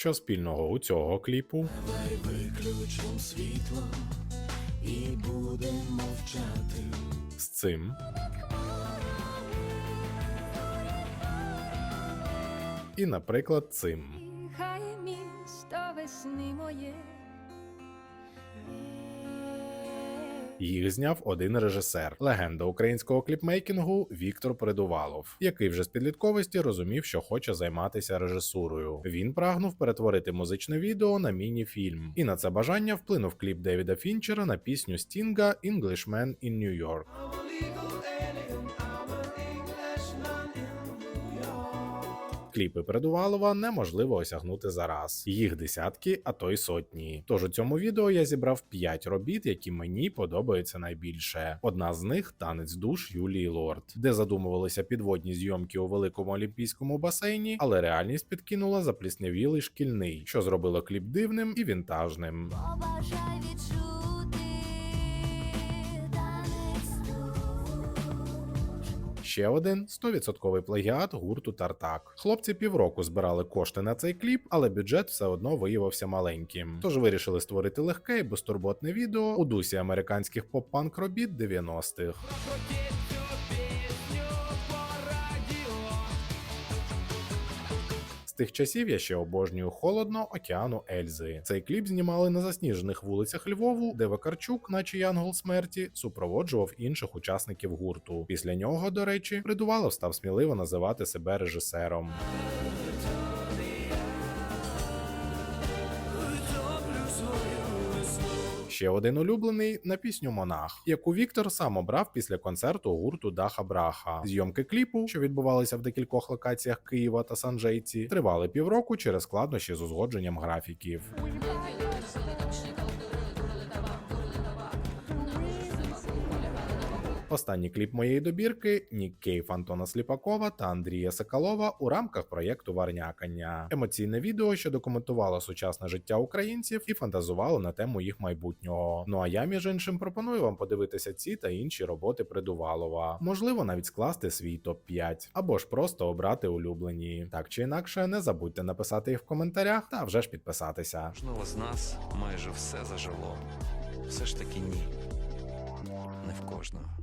Що спільного у цього кліпу? Давай виключим світло і будемо мовчати. З цим. І, наприклад, цим. Хай місто весни моє. Їх зняв один режисер, легенда українського кліпмейкінгу Віктор Придувалов, який вже з підлітковості розумів, що хоче займатися режисурою. Він прагнув перетворити музичне відео на міні-фільм, і на це бажання вплинув кліп Девіда Фінчера на пісню Стінга «Englishman in New York». Кліпи Придувалова неможливо осягнути за раз. Їх десятки, а то й сотні. Тож у цьому відео я зібрав 5 робіт, які мені подобаються найбільше. Одна з них танець душ Юлії Лорд, де задумувалися підводні зйомки у великому олімпійському басейні, але реальність підкинула запліснявілий шкільний, що зробило кліп дивним і вінтажним. Побажай відчути Ще один 100% плагіат гурту Тартак. Хлопці півроку збирали кошти на цей кліп, але бюджет все одно виявився маленьким. Тож вирішили створити легке і безтурботне відео у дусі американських поп-панк робіт 90-х. Тих часів я ще обожнюю холодно океану Ельзи. Цей кліп знімали на засніжених вулицях Львову, де Вакарчук, наче Янгол смерті, супроводжував інших учасників гурту. Після нього, до речі, придувало став сміливо називати себе режисером. Ще один улюблений на пісню Монах, яку Віктор сам обрав після концерту гурту Даха Браха. Зйомки кліпу, що відбувалися в декількох локаціях Києва та Санжейці, тривали півроку через складнощі з узгодженням графіків. Останній кліп моєї добірки Нік Кейв Антона Сліпакова та Андрія Соколова у рамках проєкту Варнякання. Емоційне відео, що документувало сучасне життя українців і фантазувало на тему їх майбутнього. Ну а я, між іншим, пропоную вам подивитися ці та інші роботи Придувалова. Можливо, навіть скласти свій топ 5 або ж просто обрати улюблені. Так чи інакше, не забудьте написати їх в коментарях та вже ж підписатися. Кожного з нас майже все зажило. Все ж таки ні. Не в кожного.